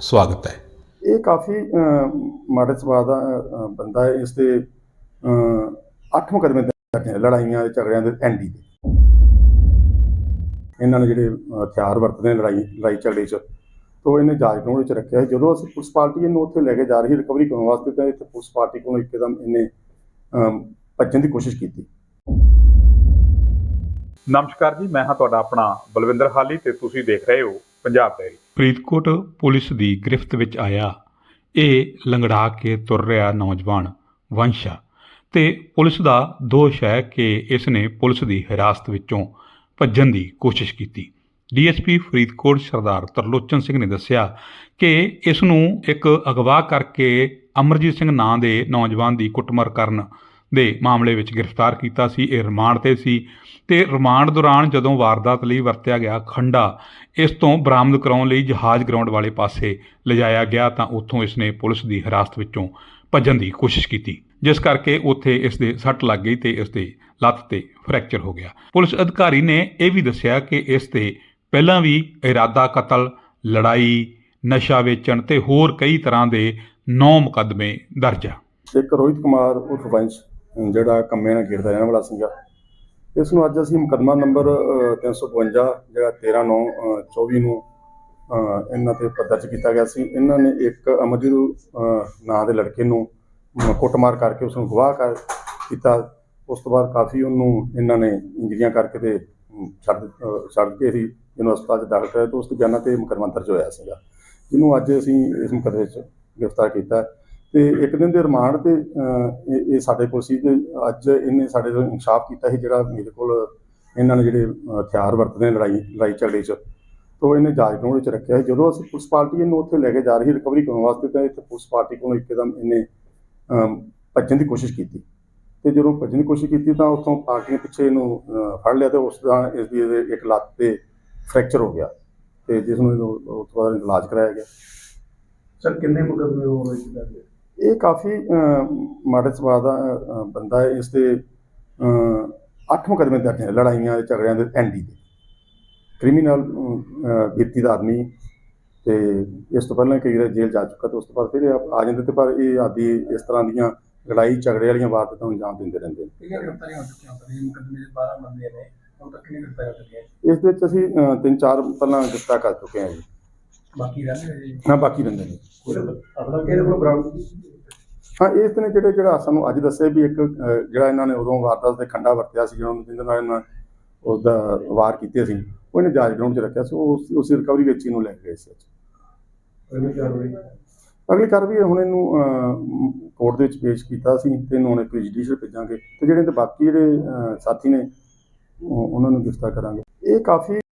ਸਵਾਗਤ ਹੈ। ਇਹ ਕਾਫੀ ਮਾੜੇ ਸੁਭਾਅ ਦਾ ਬੰਦਾ ਹੈ। ਇਸ ਦੇ ਅਹ, ਅੱਠ ਮੁਕੱਦਮੇ ਦਰਜ ਨੇ ਲੜਾਈਆਂ ਝਗੜਿਆਂ ਦੇ ਐਂਡੀ ਦੇ। ਇਹਨਾਂ ਨੇ ਜਿਹੜੇ ਹਥਿਆਰ ਵਰਤਦੇ ਨੇ ਲੜਾਈ ਲੜਾਈ ਝਗੜੇ 'ਚ ਤੋਂ ਇਹਨੇ ਜਾਂਚ ਕਾਨੂੰਨ ਵਿੱਚ ਰੱਖਿਆ ਸੀ। ਜਦੋਂ ਅਸੀਂ ਪੁਲਿਸ ਪਾਰਟੀ ਇਹਨੂੰ ਉੱਥੇ ਲੈ ਕੇ ਜਾ ਰਹੀ ਰਿਕਵਰੀ ਕਰਨ ਵਾਸਤੇ ਤਾਂ ਇੱਥੇ ਪੁਲਿਸ ਪਾਰਟੀ ਕੋਲੋਂ ਇੱਕਦਮ ਇਹਨੇ ਭੱਜਣ ਦੀ ਕੋਸ਼ਿਸ਼ ਕੀਤੀ। ਨਮਸਕਾਰ ਜੀ ਮੈਂ ਹਾਂ ਤੁਹਾਡਾ ਆਪਣਾ ਬਲਵਿੰਦਰ ਹਾਲੀ ਤੇ ਤੁਸੀਂ ਦੇਖ ਰਹੇ ਹੋ ਪੰਜਾਬ ਡੈਰੀ ਫਰੀਦਕੋਟ ਪੁਲਿਸ ਦੀ ਗ੍ਰਿਫਤ ਵਿੱਚ ਆਇਆ, ਇਹ ਲੰਗੜਾ ਕੇ ਤੁਰ ਰਿਹਾ ਨੌਜਵਾਨ ਵੰਸ਼ਾ ਤੇ ਪੁਲਿਸ ਦਾ ਦੋਸ਼ ਹੈ ਕਿ ਇਸ ਨੇ ਪੁਲਿਸ ਦੀ ਹਿਰਾਸਤ ਵਿੱਚੋਂ ਭੱਜਣ ਦੀ ਕੋਸ਼ਿਸ਼ ਕੀਤੀ। ਡੀਐਸਪੀ ਫਰੀਦਕੋਟ ਸਰਦਾਰ ਤਰਲੋਚਨ ਸਿੰਘ ਨੇ ਦੱਸਿਆ ਕਿ ਇਸ ਨੂੰ ਇੱਕ ਅਗਵਾ ਕਰਕੇ ਅਮਰਜੀਤ ਸਿੰਘ ਨਾਂ ਦੇ ਨੌਜਵਾਨ ਦੀ ਕੁੱਟਮਾਰ ਕਰਨ ਦੇ ਮਾਮਲੇ ਵਿੱਚ ਗ੍ਰਿਫਤਾਰ ਕੀਤਾ ਸੀ, ਇਹ ਰਿਮਾਂਡ ਤੇ ਸੀ ਤੇ ਰਿਮਾਂਡ ਦੌਰਾਨ ਜਦੋਂ ਵਾਰਦਾਤ ਲਈ ਵਰਤਿਆ ਗਿਆ ਖੰਡਾ, ਇਸ ਤੋਂ ਬਰਾਮਦ ਕਰਾਉਣ ਲਈ ਜਹਾਜ਼ ਗਰਾਊਂਡ ਵਾਲੇ ਪਾਸੇ ਲਿਜਾਇਆ ਗਿਆ ਤਾਂ ਉੱਥੋਂ ਇਸ ਨੇ ਪੁਲਿਸ ਦੀ ਹਿਰਾਸਤ ਵਿੱਚੋਂ ਭੱਜਣ ਦੀ ਕੋਸ਼ਿਸ਼ ਕੀਤੀ, ਜਿਸ ਕਰਕੇ ਉੱਥੇ ਇਸ ਦੇ ਸੱਟ ਲੱਗ ਗਈ ਤੇ ਇਸ ਦੇ ਲੱਤ ਤੇ ਫ੍ਰੈਕਚਰ ਹੋ ਗਿਆ। ਪੁਲਿਸ ਅਧਿਕਾਰੀ ਨੇ ਇਹ ਵੀ ਦੱਸਿਆ ਕਿ ਇਸ ਤੇ ਪਹਿਲਾਂ ਵੀ ਇਰਾਦਾ ਕਤਲ, ਲੜਾਈ, ਨਸ਼ਾ ਵੇਚਣ ਤੇ ਹੋਰ ਕਈ ਤਰ੍ਹਾਂ ਦੇ 9 ਮੁਕੱਦਮੇ ਦਰਜ ਆ। ਇੱਕ ਰੋਹਿਤ ਕੁਮਾਰ ਉਰਫ ਵੰਸ਼ ਜਿਹੜਾ ਕੰਮੇ ਨਾਲ ਖੇਡਦਾ ਰਹਿਣ ਵਾਲਾ ਸੀਗਾ। ਇਸ ਨੂੰ ਅੱਜ ਅਸੀਂ ਮੁਕੱਦਮਾ ਨੰਬਰ ਅਹ, 352 ਜਿਹੜਾ 13 9 24 ਨੂੰ ਇਹਨਾਂ ਤੇ ਦਰਜ ਕੀਤਾ ਗਿਆ ਸੀ। ਇਹਨਾਂ ਨੇ ਇੱਕ ਅਮਰਜੀਤ ਨਾਂ ਦੇ ਲੜਕੇ ਨੂੰ ਕੁੱਟਮਾਰ ਕਰਕੇ ਉਸ ਨੂੰ ਗਵਾਹ ਕਰ ਕੀਤਾ ਉਸ ਤੋਂ ਬਾਅਦ ਕਾਫੀ ਉਹਨੂੰ ਇਹਨਾਂ ਨੇ ਇੰਜਰੀਆਂ ਕਰਕੇ ਤੇ ਛੱਡ ਛੱਡ ਕੇ ਹੀ ਜਿਹਨੂੰ ਹਸਪਤਾਲ 'ਚ ਦਾਖਲ ਕਰਾਇਆ। ਤੇ ਉਸ ਦੇ ਬਿਆਨਾਂ ਤੇ ਮੁਕੱਦਮਾ ਦਰਜ ਹੋਇਆ ਸੀਗਾ। ਜਿਹਨੂੰ ਅੱਜ ਅਸੀਂ ਇਸ ਮੁਕੱਦਮੇ 'ਚ ਗ੍ਰਿਫਤਾਰ ਕੀਤਾ। ਤੇ ਇੱਕ ਦਿਨ ਦੇ ਰਿਮਾਂਡ ਤੇ ਅਹ, ਇਹ ਇਹ ਸਾਡੇ ਕੋਲ ਸੀ ਤੇ ਅੱਜ ਇਹਨੇ ਸਾਡੇ ਤੋਂ ਇਨਸਾਫ ਕੀਤਾ ਸੀ ਜਿਹੜਾ ਮੇਰੇ ਕੋਲ ਇਹਨਾਂ ਨੇ ਜਿਹੜੇ ਅਹ, ਹਥਿਆਰ ਵਰਤਦੇ ਨੇ ਲੜਾਈ ਲੜਾਈ ਝਗੜੇ 'ਚ ਤੋਂ ਇਹਨੇ ਜਾਂਚ ਕਾਨੂੰਨ ਵਿੱਚ ਰੱਖਿਆ ਸੀ। ਜਦੋਂ ਅਸੀਂ ਪੁਲਿਸ ਪਾਰਟੀ ਇਹਨੂੰ ਉੱਥੇ ਲੈ ਕੇ ਜਾ ਰਹੀ ਰਿਕਵਰੀ ਕਰਨ ਵਾਸਤੇ ਤਾਂ ਇੱਥੇ ਪੁਲਿਸ ਪਾਰਟੀ ਕੋਲੋਂ ਇੱਕਦਮ ਇਹਨੇ ਅਮ, ਭੱਜਣ ਦੀ ਕੋਸ਼ਿਸ਼ ਕੀਤੀ। ਤੇ ਜਦੋਂ ਭੱਜਣ ਦੀ ਕੋਸ਼ਿਸ਼ ਕੀਤੀ ਤਾਂ ਉੱਥੋਂ ਪਾਰਟੀ ਨੇ ਪਿੱਛੇ ਇਹਨੂੰ ਅਹ, ਫੜ ਲਿਆ ਤੇ ਉਸ ਦਾ ਇਸ ਦੀ ਇਹਦੇ ਇੱਕ ਲੱਤ ਤੇ ਫ੍ਰੈਕਚਰ ਹੋ ਗਿਆ ਤੇ ਜਿਸ ਨੂੰ ਇਹਨੂੰ ਉਸ ਤੋਂ ਬਾਅਦ ਇਲਾਜ ਕਰਾਇਆ ਗਿਆ। ਸਰ ਕਿੰਨੇ ਮੁਕਦਮੇ ਹੋ ਰਹੇ ਸੀ ਤੁਹਾਡੇ ਇਹ ਕਾਫੀ ਮਾੜੇ ਸੁਭਾਅ ਦਾ ਬੰਦਾ ਹੈ। ਇਸ ਦੇ ਅਹ, ਅੱਠ ਮੁਕੱਦਮੇ ਦਰਜ ਨੇ ਲੜਾਈਆਂ ਝਗੜਿਆਂ ਦੇ ਐਂਡੀ ਦੇ। ਕ੍ਰਿਮੀਨਲ ਵਿੱਤੀ ਦਾ ਆਦਮੀ ਤੇ ਇਸ ਤੋਂ ਪਹਿਲਾਂ ਕਈ ਵਾਰ ਜੇਲ੍ਹ ਜਾ ਚੁੱਕਾ ਤੇ ਉਸ ਤੋਂ ਬਾਅਦ ਫਿਰ ਆ ਜਾਂਦੇ ਤੇ ਪਰ ਇਹ ਆਦੀ ਇਸ ਤਰ੍ਹਾਂ ਦੀਆਂ ਲੜਾਈ ਝਗੜੇ ਵਾਲੀਆਂ ਵਾਰਦਾਤਾਂ ਨੂੰ ਅੰਜਾਮ ਦਿੰਦੇ ਰਹਿੰਦੇ ਨੇ। ਗ੍ਰਿਫਤਾਰੀਆਂ ਹੋ ਚੁੱਕੀਆਂ? ਇਹ ਮੁਕਦਮੇ ਦੇ 12 ਬੰਦੇ ਨੇ ਹੁਣ ਤੱਕ ਕਿੰਨੀਆਂ ਗ੍ਰਿਫਤਾਰੀਆਂ ਹੋ ਚੁੱਕੀਆਂ? ਇਸ ਦੇ ਵਿੱਚ ਅਸੀਂ ਤਿੰਨ ਚਾਰ ਪਹਿਲਾਂ ਗ੍ਰਿਫਤਾਰ ਕਰ ਚੁੱਕੇ ਹਾਂ ਜੀ। ਬਾਕੀ ਰਹਿੰਦੇ ਨੇ ਜੀ ਨਾ ਬਾਕੀ ਰਹਿੰਦੇ ਨੇ। ਆਪਣਾ ਕਿਹਦੇ ਕੋਲ ਬਰਾਮਦ ਹਾਂ ਇਸ ਨੇ ਜਿਹੜੇ ਜਿਹੜਾ ਸਾਨੂੰ ਅੱਜ ਦੱਸਿਆ ਵੀ ਇੱਕ ਅਹ, ਜਿਹੜਾ ਇਹਨਾਂ ਨੇ ਉਦੋਂ ਵਾਰਦਾਤ ਦੇ ਖੰਡਾ ਵਰਤਿਆ ਸੀ ਜਿਹਨਾਂ ਨੂੰ ਜਿਹਦੇ ਨਾਲ ਇਹਨਾਂ ਉਸ ਦਾ ਵਾਰ ਕੀਤੇ ਸੀ ਉਹ ਇਹਨੇ ਜਾਂਚ ਗਰਾਊਂਡ 'ਚ ਰੱਖਿਆ ਸੀ ਉਹ ਉਸ ਉਸ ਰਿਕਵਰੀ ਵਿੱਚ ਇਹਨੂੰ ਲੈ ਗਏ ਸੀ ਅੱਜ। ਅਗਲੀ ਕਾਰਵਾਈ? ਅਗਲੀ ਕਾਰਵਾਈ ਹੁਣ ਇਹਨੂੰ ਕੋਰਟ ਦੇ ਵਿੱਚ ਪੇਸ਼ ਕੀਤਾ ਸੀ ਤੇ ਇਹਨੂੰ ਹੁਣ ਇੱਕ ਜੁਡੀਸ਼ੀਅਲ ਭੇਜਾਂਗੇ ਤੇ ਜਿਹੜੇ ਤੇ ਬਾਕੀ ਜਿਹੜੇ ਅਹ, ਸਾਥੀ ਨੇ ਉਹ- ਉਹਨਾਂ ਨੂੰ ਗ੍ਰਿਫਤਾਰ ਕਰਾਂਗੇ। ਇਹ ਕਾਫੀ